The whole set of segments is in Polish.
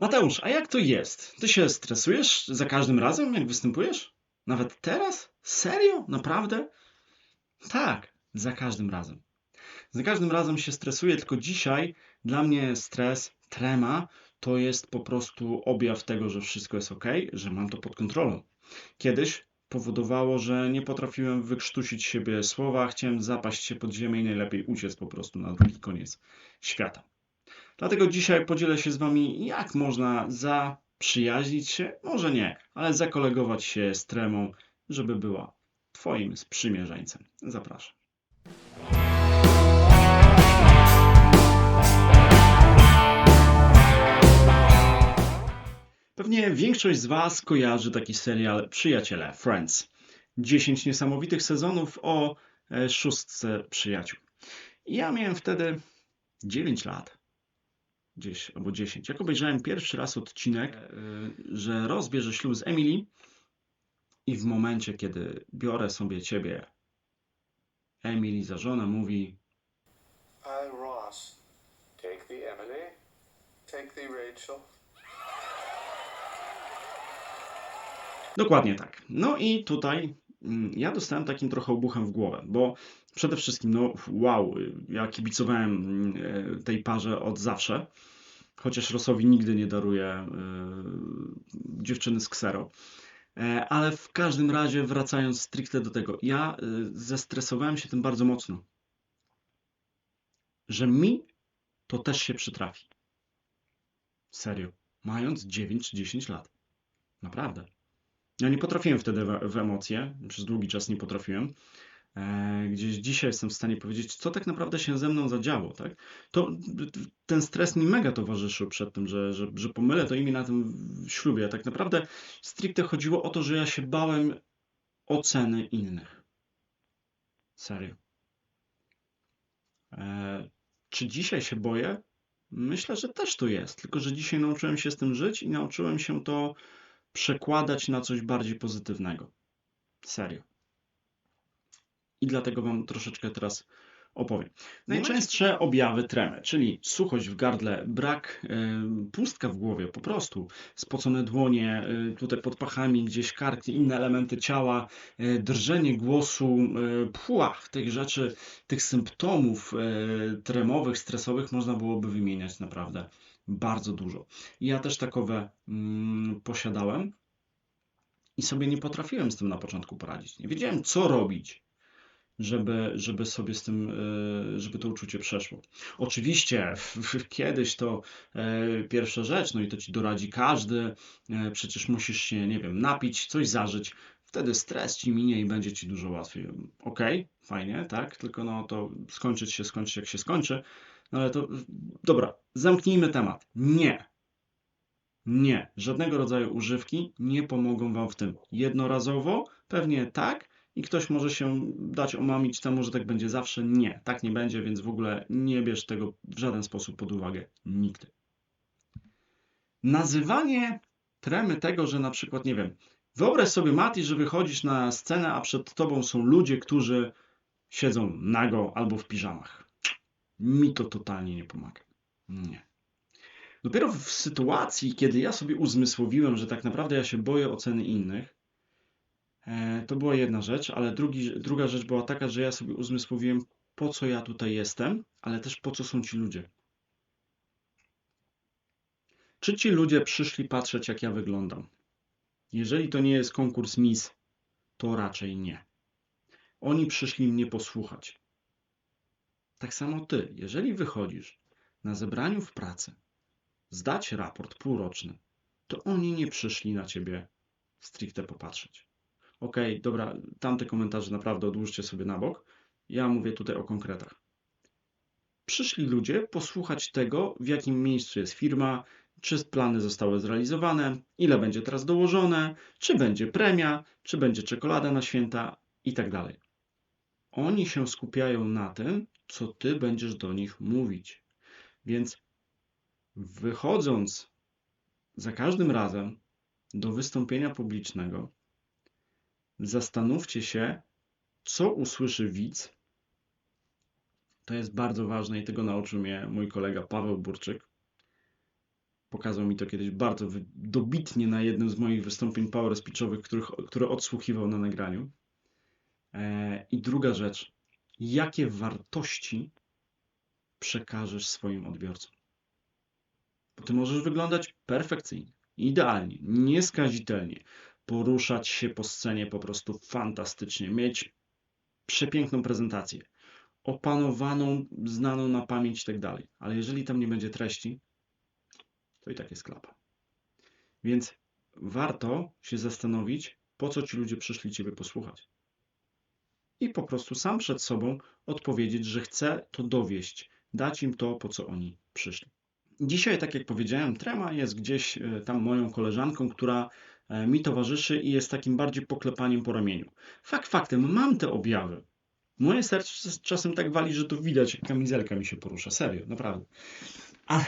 Mateusz, a jak to jest? Ty się stresujesz za każdym razem, jak występujesz? Nawet teraz? Serio? Naprawdę? Tak, za każdym razem. Za każdym razem się stresuję, tylko dzisiaj dla mnie stres, trema to jest po prostu objaw tego, że wszystko jest ok, że mam to pod kontrolą. Kiedyś powodowało, że nie potrafiłem wykrztusić siebie słowa, chciałem zapaść się pod ziemię i najlepiej uciec po prostu na drugi koniec świata. Dlatego dzisiaj podzielę się z Wami, jak można zaprzyjaźnić się, może nie, ale zakolegować się z tremą, żeby była Twoim sprzymierzeńcem. Zapraszam. Pewnie większość z Was kojarzy taki serial Przyjaciele Friends. 10 niesamowitych sezonów o e, szóstce przyjaciół. Ja miałem wtedy 9 lat. Gdzieś, albo 10. Jak obejrzałem pierwszy raz odcinek, e, że Ross bierze ślub z Emily i w momencie, kiedy biorę sobie ciebie, Emily za żonę mówi I, Ross. Take the Emily. Take the Rachel. Dokładnie tak. No i tutaj ja dostałem takim trochę obuchem w głowę, bo przede wszystkim, no wow, ja kibicowałem mm, e, tej parze od zawsze, chociaż Rosowi nigdy nie daruję e, dziewczyny z ksero. E, Ale w każdym razie, wracając stricte do tego, ja zestresowałem się tym bardzo mocno, że mi to też się przytrafi. Serio. Mając 9 czy 10 lat. Naprawdę. Ja nie potrafiłem wtedy w, w emocje, przez długi czas nie potrafiłem. E, gdzieś dzisiaj jestem w stanie powiedzieć, co tak naprawdę się ze mną zadziało, tak? To ten stres mi mega towarzyszył przed tym, że, że, że pomylę to imię na tym ślubie. Tak naprawdę stricte chodziło o to, że ja się bałem oceny innych. Serio. E, czy dzisiaj się boję? Myślę, że też to jest, tylko że dzisiaj nauczyłem się z tym żyć i nauczyłem się to przekładać na coś bardziej pozytywnego. Serio. I dlatego Wam troszeczkę teraz opowiem. Najczęstsze objawy tremy, czyli suchość w gardle, brak, y, pustka w głowie, po prostu spocone dłonie, y, tutaj pod pachami, gdzieś kark, inne elementy ciała, y, drżenie głosu, y, płach, tych rzeczy, tych symptomów y, tremowych, stresowych można byłoby wymieniać naprawdę bardzo dużo. Ja też takowe mm, posiadałem i sobie nie potrafiłem z tym na początku poradzić. Nie wiedziałem, co robić, żeby, żeby sobie z tym, y, żeby to uczucie przeszło. Oczywiście kiedyś to e, pierwsza rzecz, no i to ci doradzi każdy, e, przecież musisz się, nie wiem, napić, coś zażyć, wtedy stres ci minie i będzie ci dużo łatwiej. Okej, fajnie, tak, tylko no to skończyć się skończy jak się skończy, no ale to, dobra, zamknijmy temat. Nie. Nie. Żadnego rodzaju używki nie pomogą Wam w tym. Jednorazowo pewnie tak i ktoś może się dać omamić temu, że tak będzie zawsze. Nie. Tak nie będzie, więc w ogóle nie bierz tego w żaden sposób pod uwagę. Nigdy. Nazywanie tremy tego, że na przykład, nie wiem, wyobraź sobie, Mati, że wychodzisz na scenę, a przed Tobą są ludzie, którzy siedzą nago albo w piżamach mi to totalnie nie pomaga. Nie. Dopiero w sytuacji, kiedy ja sobie uzmysłowiłem, że tak naprawdę ja się boję oceny innych, e, to była jedna rzecz, ale drugi, druga rzecz była taka, że ja sobie uzmysłowiłem, po co ja tutaj jestem, ale też po co są ci ludzie. Czy ci ludzie przyszli patrzeć, jak ja wyglądam? Jeżeli to nie jest konkurs Miss, to raczej nie. Oni przyszli mnie posłuchać. Tak samo ty, jeżeli wychodzisz na zebraniu w pracy, zdać raport półroczny, to oni nie przyszli na ciebie stricte popatrzeć. Okej, okay, dobra, tamte komentarze naprawdę odłóżcie sobie na bok. Ja mówię tutaj o konkretach. Przyszli ludzie posłuchać tego, w jakim miejscu jest firma, czy plany zostały zrealizowane, ile będzie teraz dołożone, czy będzie premia, czy będzie czekolada na święta i tak dalej. Oni się skupiają na tym, co ty będziesz do nich mówić. Więc wychodząc za każdym razem do wystąpienia publicznego, zastanówcie się, co usłyszy widz. To jest bardzo ważne i tego nauczył mnie mój kolega Paweł Burczyk. Pokazał mi to kiedyś bardzo dobitnie na jednym z moich wystąpień power speechowych, których, które odsłuchiwał na nagraniu. E, I druga rzecz, jakie wartości przekażesz swoim odbiorcom? Bo ty możesz wyglądać perfekcyjnie, idealnie, nieskazitelnie, poruszać się po scenie po prostu fantastycznie, mieć przepiękną prezentację, opanowaną, znaną na pamięć i tak dalej. Ale jeżeli tam nie będzie treści, to i tak jest klapa. Więc warto się zastanowić, po co ci ludzie przyszli Ciebie posłuchać. I po prostu sam przed sobą odpowiedzieć, że chcę to dowieść, dać im to, po co oni przyszli. Dzisiaj, tak jak powiedziałem, Trema jest gdzieś e, tam moją koleżanką, która e, mi towarzyszy i jest takim bardziej poklepaniem po ramieniu. Fakt faktem, mam te objawy. Moje serce czas- czasem tak wali, że to widać, jak kamizelka mi się porusza. Serio, naprawdę. Ale,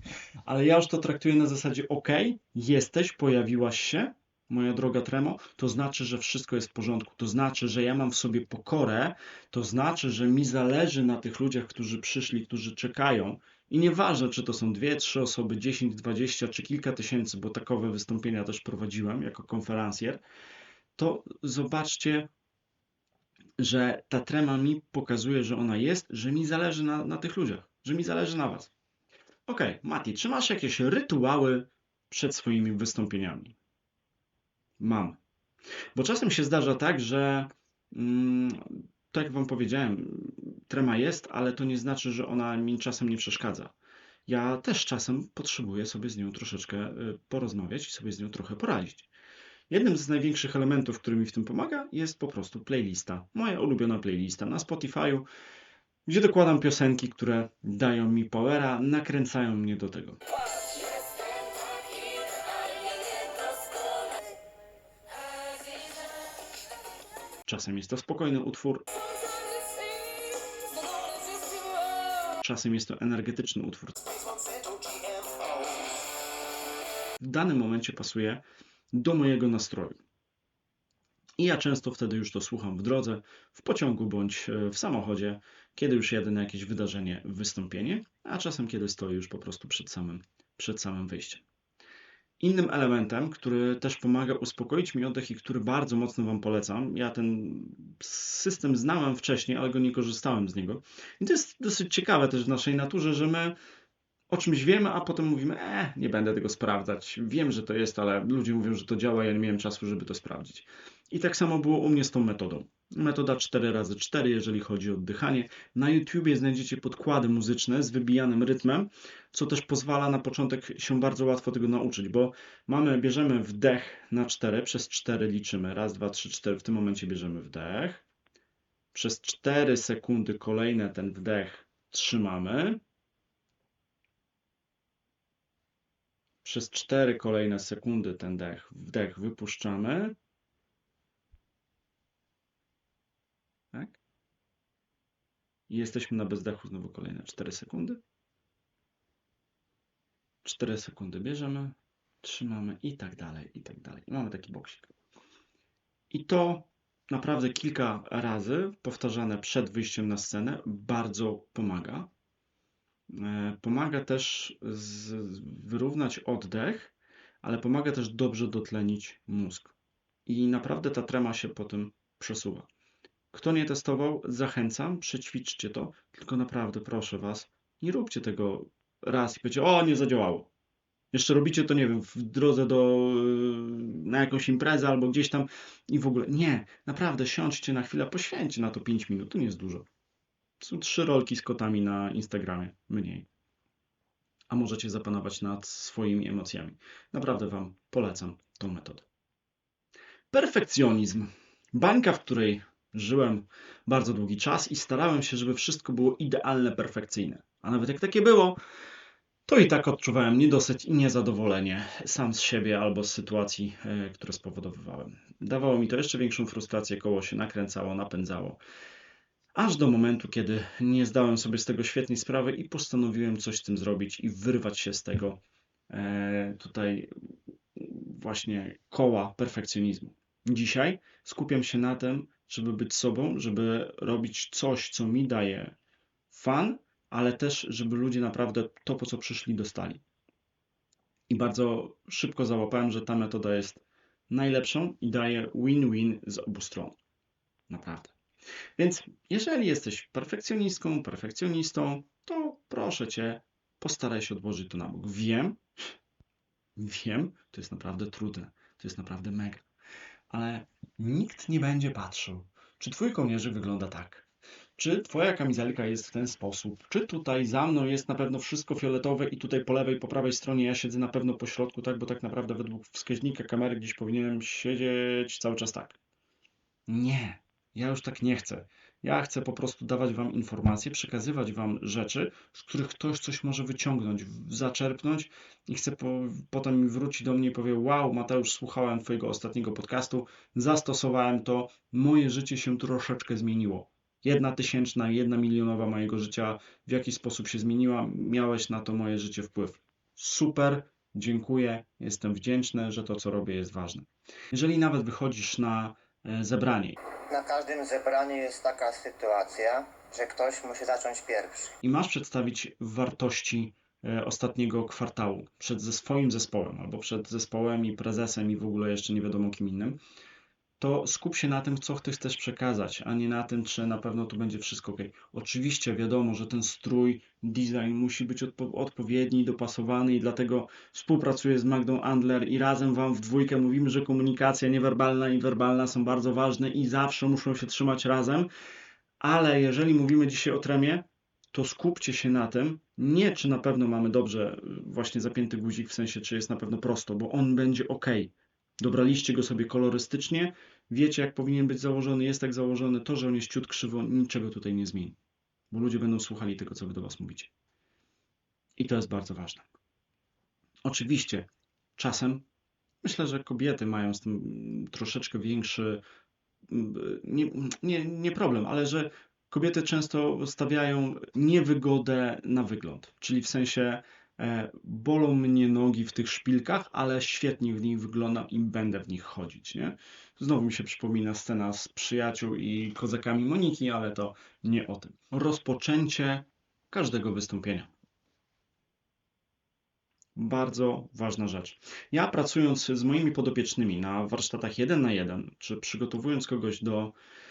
ale ja już to traktuję na zasadzie, ok, jesteś, pojawiłaś się, moja droga Tremo, to znaczy, że wszystko jest w porządku. To znaczy, że ja mam w sobie pokorę, to znaczy, że mi zależy na tych ludziach, którzy przyszli, którzy czekają. I nieważne, czy to są dwie, trzy osoby, 10, 20 czy kilka tysięcy, bo takowe wystąpienia też prowadziłem jako konferencjer, to zobaczcie, że ta trema mi pokazuje, że ona jest, że mi zależy na, na tych ludziach, że mi zależy na Was. Okej, Mati, czy masz jakieś rytuały przed swoimi wystąpieniami? Mam. Bo czasem się zdarza tak, że mm, tak jak Wam powiedziałem, trema jest, ale to nie znaczy, że ona mi czasem nie przeszkadza. Ja też czasem potrzebuję sobie z nią troszeczkę y, porozmawiać i sobie z nią trochę poradzić. Jednym z największych elementów, który mi w tym pomaga, jest po prostu playlista. Moja ulubiona playlista na Spotify'u, gdzie dokładam piosenki, które dają mi powera, nakręcają mnie do tego. Czasem jest to spokojny utwór, czasem jest to energetyczny utwór. W danym momencie pasuje do mojego nastroju. I ja często wtedy już to słucham w drodze, w pociągu bądź e, w samochodzie, kiedy już jadę na jakieś wydarzenie, wystąpienie, a czasem kiedy stoję już po prostu przed samym, przed samym wyjściem. Innym elementem, który też pomaga uspokoić mi oddech i który bardzo mocno Wam polecam, ja ten system znałem wcześniej, ale go nie korzystałem z niego. I to jest dosyć ciekawe też w naszej naturze, że my o czymś wiemy, a potem mówimy, e, nie będę tego sprawdzać. Wiem, że to jest, ale ludzie mówią, że to działa, ja nie miałem czasu, żeby to sprawdzić. I tak samo było u mnie z tą metodą. Metoda 4x4, jeżeli chodzi o oddychanie. Na YouTubie znajdziecie podkłady muzyczne z wybijanym rytmem, co też pozwala na początek się bardzo łatwo tego nauczyć, bo mamy, bierzemy wdech na 4, przez 4 liczymy. Raz, dwa, trzy, cztery. W tym momencie bierzemy wdech. Przez 4 sekundy kolejne ten wdech trzymamy. Przez 4 kolejne sekundy ten dech, wdech wypuszczamy. Tak? I jesteśmy na bezdechu znowu kolejne 4 sekundy. 4 sekundy bierzemy, trzymamy i tak dalej, i tak dalej. I mamy taki boksik. I to naprawdę kilka razy powtarzane przed wyjściem na scenę bardzo pomaga. E, Pomaga też z, wyrównać oddech, ale pomaga też dobrze dotlenić mózg. I naprawdę ta trema się po tym przesuwa. Kto nie testował, zachęcam, przećwiczcie to, tylko naprawdę proszę Was, nie róbcie tego raz i powiecie, o nie zadziałało. Jeszcze robicie to, nie wiem, w drodze do, yy, na jakąś imprezę albo gdzieś tam i w ogóle. Nie, naprawdę siądźcie na chwilę, poświęćcie na to 5 minut, to nie jest dużo. Są trzy rolki z kotami na Instagramie, mniej. A możecie zapanować nad swoimi emocjami. Naprawdę Wam polecam tą metodę. Perfekcjonizm. Bańka, w której żyłem bardzo długi czas i starałem się, żeby wszystko było idealne, perfekcyjne. A nawet jak takie było, to i tak odczuwałem niedosyt i niezadowolenie sam z siebie albo z sytuacji, e, które spowodowywałem. Dawało mi to jeszcze większą frustrację, koło się nakręcało, napędzało. Aż do momentu, kiedy nie zdałem sobie z tego świetnej sprawy i postanowiłem coś z tym zrobić i wyrwać się z tego e, tutaj właśnie koła perfekcjonizmu. Dzisiaj skupiam się na tym, żeby być sobą, żeby robić coś, co mi daje fan, ale też, żeby ludzie naprawdę to, po co przyszli, dostali. I bardzo szybko załapałem, że ta metoda jest najlepszą i daje win-win z obu stron. Naprawdę. Więc jeżeli jesteś perfekcjonistką, perfekcjonistą, to proszę cię, postaraj się odłożyć to na bok. Wiem, wiem, to jest naprawdę trudne, to jest naprawdę mega, ale nikt nie będzie patrzył, czy twój kołnierzyk wygląda tak, czy twoja kamizelka jest w ten sposób, czy tutaj za mną jest na pewno wszystko fioletowe i tutaj po lewej, po prawej stronie ja siedzę na pewno po środku, tak, bo tak naprawdę według wskaźnika kamery gdzieś powinienem siedzieć cały czas tak. Nie, ja już tak nie chcę. Ja chcę po prostu dawać Wam informacje, przekazywać Wam rzeczy, z których ktoś coś może wyciągnąć, zaczerpnąć i chce po, potem wrócić do mnie i powie: Wow, Mateusz, słuchałem Twojego ostatniego podcastu, zastosowałem to, moje życie się troszeczkę zmieniło. Jedna tysięczna, jedna milionowa mojego życia w jakiś sposób się zmieniła, miałeś na to moje życie wpływ. Super, dziękuję, jestem wdzięczny, że to, co robię, jest ważne. Jeżeli nawet wychodzisz na e, zebranie Na każdym zebraniu jest taka sytuacja, że ktoś musi zacząć pierwszy. i masz przedstawić wartości e, ostatniego kwartału przed ze swoim zespołem albo przed zespołem i prezesem i w ogóle jeszcze nie wiadomo kim innym, to skup się na tym, co ty chcesz przekazać, a nie na tym, czy na pewno tu będzie wszystko ok. Oczywiście wiadomo, że ten strój, design musi być odpo- odpowiedni, dopasowany i dlatego współpracuję z Magdą Andler i razem wam w dwójkę mówimy, że komunikacja niewerbalna i werbalna są bardzo ważne i zawsze muszą się trzymać razem, ale jeżeli mówimy dzisiaj o tremie, to skupcie się na tym, nie czy na pewno mamy dobrze y, właśnie zapięty guzik, w sensie czy jest na pewno prosto, bo on będzie ok. Dobraliście go sobie kolorystycznie, wiecie jak powinien być założony, jest tak założony, to, że on jest ciut krzywo, niczego tutaj nie zmieni, bo ludzie będą słuchali tego, co wy do was mówicie. I to jest bardzo ważne. Oczywiście, czasem myślę, że kobiety mają z tym troszeczkę większy nie, nie, nie problem, ale że kobiety często stawiają niewygodę na wygląd. Czyli w sensie bolą mnie nogi w tych szpilkach, ale świetnie w nich wyglądam i będę w nich chodzić, nie? Znowu mi się przypomina scena z przyjaciół i kozakami Moniki, ale to nie o tym. Rozpoczęcie każdego wystąpienia. Bardzo ważna rzecz. Ja pracując z moimi podopiecznymi na warsztatach 1 na 1, czy przygotowując kogoś do e,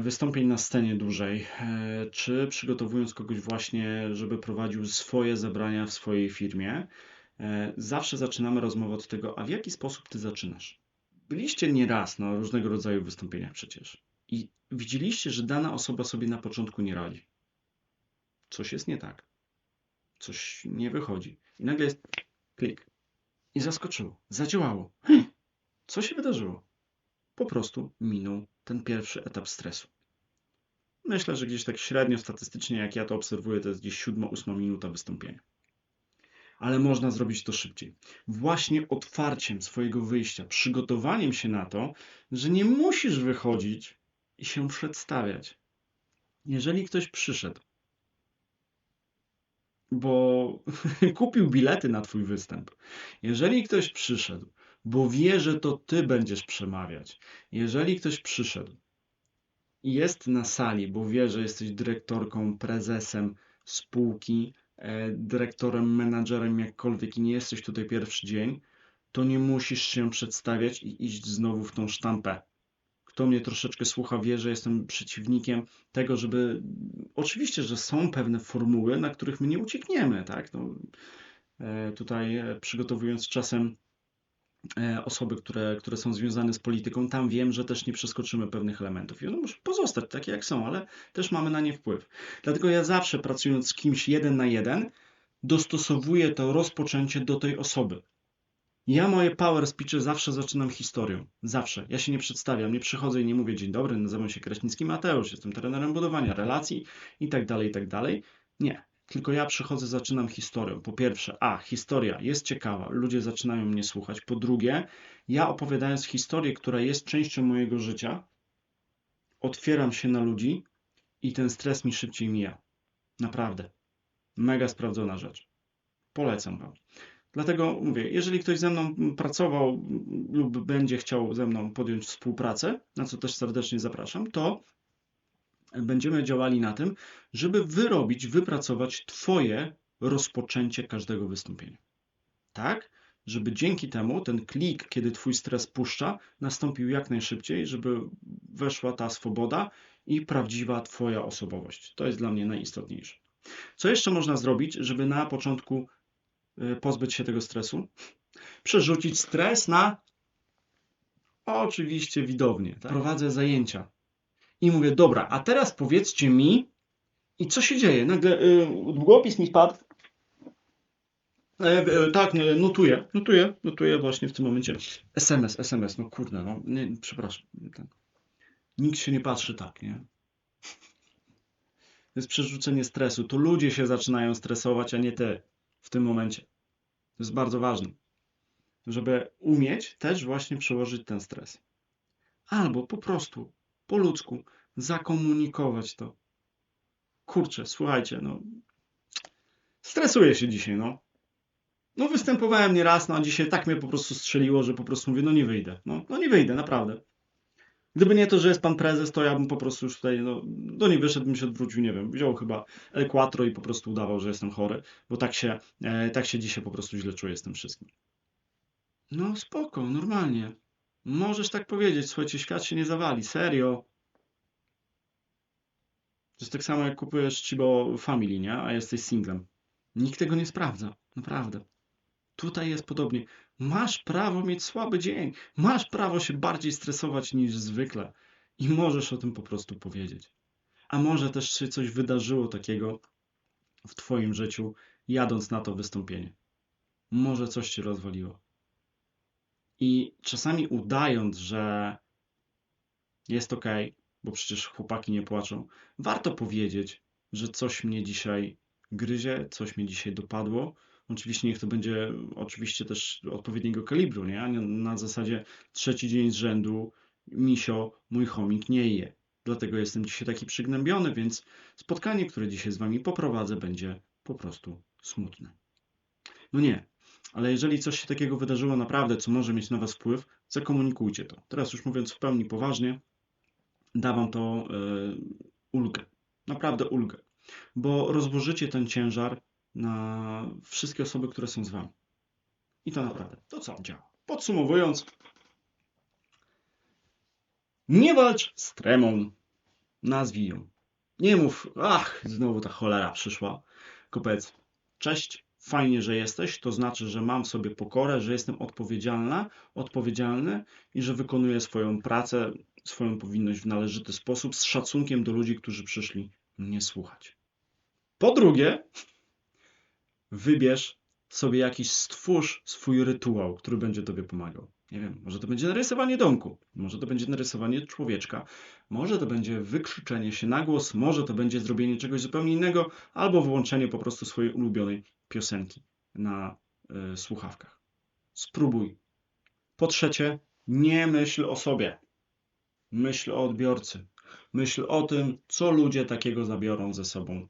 wystąpień na scenie dłużej, e, czy przygotowując kogoś właśnie, żeby prowadził swoje zebrania w swojej firmie, e, zawsze zaczynamy rozmowę od tego, a w jaki sposób ty zaczynasz? Byliście nieraz na różnego rodzaju wystąpieniach przecież i widzieliście, że dana osoba sobie na początku nie radzi. Coś jest nie tak. Coś nie wychodzi. I nagle jest klik. I zaskoczyło. Zadziałało. Hm, Co się wydarzyło? Po prostu minął ten pierwszy etap stresu. Myślę, że gdzieś tak średnio statystycznie, jak ja to obserwuję, to jest gdzieś 7-8 minuta wystąpienia. Ale można zrobić to szybciej. Właśnie otwarciem swojego wyjścia, przygotowaniem się na to, że nie musisz wychodzić i się przedstawiać. Jeżeli ktoś przyszedł, bo kupił bilety na Twój występ, jeżeli ktoś przyszedł, bo wie, że to Ty będziesz przemawiać, jeżeli ktoś przyszedł i jest na sali, bo wie, że jesteś dyrektorką, prezesem spółki, e, dyrektorem, menadżerem, jakkolwiek i nie jesteś tutaj pierwszy dzień, to nie musisz się przedstawiać i iść znowu w tą sztampę. Kto mnie troszeczkę słucha, wie, że jestem przeciwnikiem tego, żeby. Oczywiście, że są pewne formuły, na których my nie uciekniemy, tak? No, e, tutaj e, przygotowując czasem osoby, które, które są związane z polityką, tam wiem, że też nie przeskoczymy pewnych elementów. I one muszą pozostać takie, jak są, ale też mamy na nie wpływ. Dlatego ja zawsze pracując z kimś jeden na jeden, dostosowuję to rozpoczęcie do tej osoby. Ja moje power speeche zawsze zaczynam historią. Zawsze. Ja się nie przedstawiam, nie przychodzę i nie mówię dzień dobry, nazywam się Kraśnicki Mateusz, jestem trenerem budowania relacji i tak dalej, i tak dalej. Nie. Tylko ja przychodzę, zaczynam historią. Po pierwsze, a, historia jest ciekawa, ludzie zaczynają mnie słuchać. Po drugie, ja opowiadając historię, która jest częścią mojego życia, otwieram się na ludzi i ten stres mi szybciej mija. Naprawdę. Mega sprawdzona rzecz. Polecam Wam. Dlatego mówię, jeżeli ktoś ze mną pracował lub będzie chciał ze mną podjąć współpracę, na co też serdecznie zapraszam, to będziemy działali na tym, żeby wyrobić, wypracować Twoje rozpoczęcie każdego wystąpienia. tak, żeby dzięki temu ten klik, kiedy twój stres puszcza, nastąpił jak najszybciej, żeby weszła ta swoboda i prawdziwa twoja osobowość. To jest dla mnie najistotniejsze. Co jeszcze można zrobić, żeby na początku y, pozbyć się tego stresu? Przerzucić stres na oczywiście widownię. Tak? Prowadzę zajęcia i mówię, dobra, a teraz powiedzcie mi, i co się dzieje? Nagle y, długopis mi spadł. E, e, tak, nie, notuję, notuję, notuję właśnie w tym momencie. SMS, SMS, no kurde, no, nie, przepraszam. Tak. Nikt się nie patrzy tak, nie? To jest przerzucenie stresu. To ludzie się zaczynają stresować, a nie ty w tym momencie. To jest bardzo ważne, żeby umieć też właśnie przełożyć ten stres. Albo po prostu, po ludzku, zakomunikować to. Kurczę, słuchajcie, no. Stresuję się dzisiaj, no. No występowałem nieraz, no a dzisiaj tak mnie po prostu strzeliło, że po prostu mówię, no nie wyjdę. No, no nie wyjdę, naprawdę. Gdyby nie to, że jest pan prezes, to ja bym po prostu już tutaj, no, do niej wyszedł, bym się odwrócił, nie wiem, wziął chyba El Quattro i po prostu udawał, że jestem chory, bo tak się, e, tak się dzisiaj po prostu źle czuję z tym wszystkim. No spoko, normalnie. Możesz tak powiedzieć, słuchajcie, świat się nie zawali, serio. To jest tak samo jak kupujesz Chibo Family, nie? A jesteś singlem. Nikt tego nie sprawdza, naprawdę. Tutaj jest podobnie. Masz prawo mieć słaby dzień. Masz prawo się bardziej stresować niż zwykle. I możesz o tym po prostu powiedzieć. A może też się coś wydarzyło takiego w Twoim życiu, jadąc na to wystąpienie. Może coś Cię rozwaliło. I czasami udając, że jest ok, bo przecież chłopaki nie płaczą, warto powiedzieć, że coś mnie dzisiaj gryzie, coś mnie dzisiaj dopadło. Oczywiście niech to będzie oczywiście też odpowiedniego kalibru, nie? Na zasadzie trzeci dzień z rzędu misio, mój chomik nie je. Dlatego jestem dzisiaj taki przygnębiony, więc spotkanie, które dzisiaj z wami poprowadzę, będzie po prostu smutne. No nie, ale jeżeli coś się takiego wydarzyło naprawdę, co może mieć na was wpływ, zakomunikujcie to. Teraz już mówiąc w pełni poważnie, da wam to yy, ulgę. Naprawdę ulgę. Bo rozłożycie ten ciężar na wszystkie osoby, które są z wami. I to naprawdę, to co działa. Podsumowując, nie walcz z tremą, nazwij ją. Nie mów, ach, znowu ta cholera przyszła. Powiedz, cześć, fajnie, że jesteś, to znaczy, że mam w sobie pokorę, że jestem odpowiedzialna, odpowiedzialny i że wykonuję swoją pracę, swoją powinność w należyty sposób, z szacunkiem do ludzi, którzy przyszli mnie słuchać. Po drugie, wybierz sobie jakiś, stwórz swój rytuał, który będzie Tobie pomagał. Nie wiem, może to będzie narysowanie domku, może to będzie narysowanie człowieczka, może to będzie wykrzyczenie się na głos, może to będzie zrobienie czegoś zupełnie innego, albo włączenie po prostu swojej ulubionej piosenki na y, słuchawkach. Spróbuj. Po trzecie, nie myśl o sobie. Myśl o odbiorcy. Myśl o tym, co ludzie takiego zabiorą ze sobą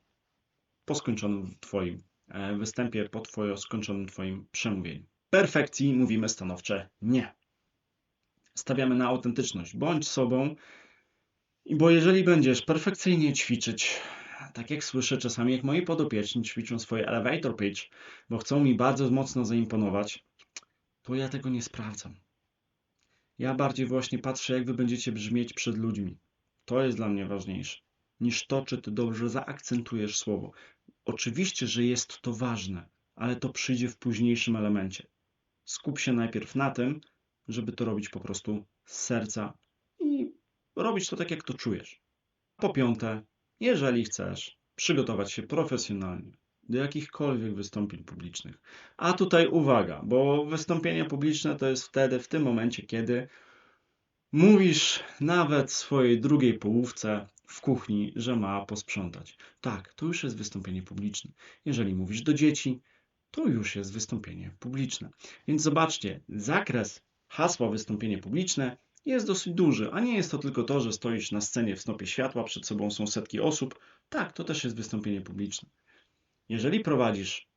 po skończonym Twoim e, występie, po twoje, skończonym Twoim przemówieniu. Perfekcji mówimy stanowcze nie. Stawiamy na autentyczność. Bądź sobą, bo jeżeli będziesz perfekcyjnie ćwiczyć, tak jak słyszę czasami, jak moi podopieczni ćwiczą swoje elevator pitch, bo chcą mi bardzo mocno zaimponować, to ja tego nie sprawdzam. Ja bardziej właśnie patrzę, jak wy będziecie brzmieć przed ludźmi. To jest dla mnie ważniejsze niż to, czy ty dobrze zaakcentujesz słowo. Oczywiście, że jest to ważne, ale to przyjdzie w późniejszym elemencie. Skup się najpierw na tym, żeby to robić po prostu z serca i robić to tak, jak to czujesz. Po piąte, jeżeli chcesz przygotować się profesjonalnie do jakichkolwiek wystąpień publicznych, a tutaj uwaga, bo wystąpienie publiczne to jest wtedy, w tym momencie, kiedy mówisz nawet swojej drugiej połówce w kuchni, że ma posprzątać. Tak, to już jest wystąpienie publiczne. Jeżeli mówisz do dzieci, to już jest wystąpienie publiczne. Więc zobaczcie, zakres hasła wystąpienie publiczne jest dosyć duży, a nie jest to tylko to, że stoisz na scenie w snopie światła, przed sobą są setki osób. Tak, to też jest wystąpienie publiczne. Jeżeli prowadzisz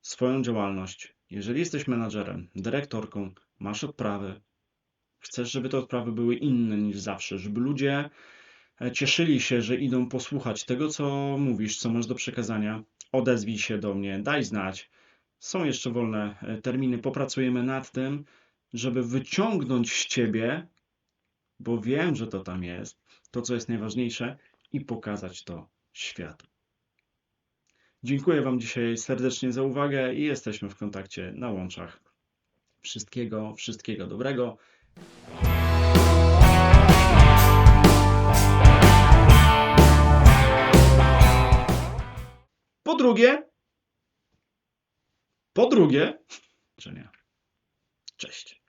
swoją działalność, jeżeli jesteś menadżerem, dyrektorką, masz odprawy, chcesz, żeby te odprawy były inne niż zawsze, żeby ludzie e, cieszyli się, że idą posłuchać tego, co mówisz, co masz do przekazania, odezwij się do mnie, daj znać. Są jeszcze wolne e, terminy. Popracujemy nad tym, żeby wyciągnąć z ciebie, bo wiem, że to tam jest, to co jest najważniejsze i pokazać to światu. Dziękuję Wam dzisiaj serdecznie za uwagę i jesteśmy w kontakcie na łączach. Wszystkiego, wszystkiego dobrego. Po drugie, po drugie, czy nie? Cześć.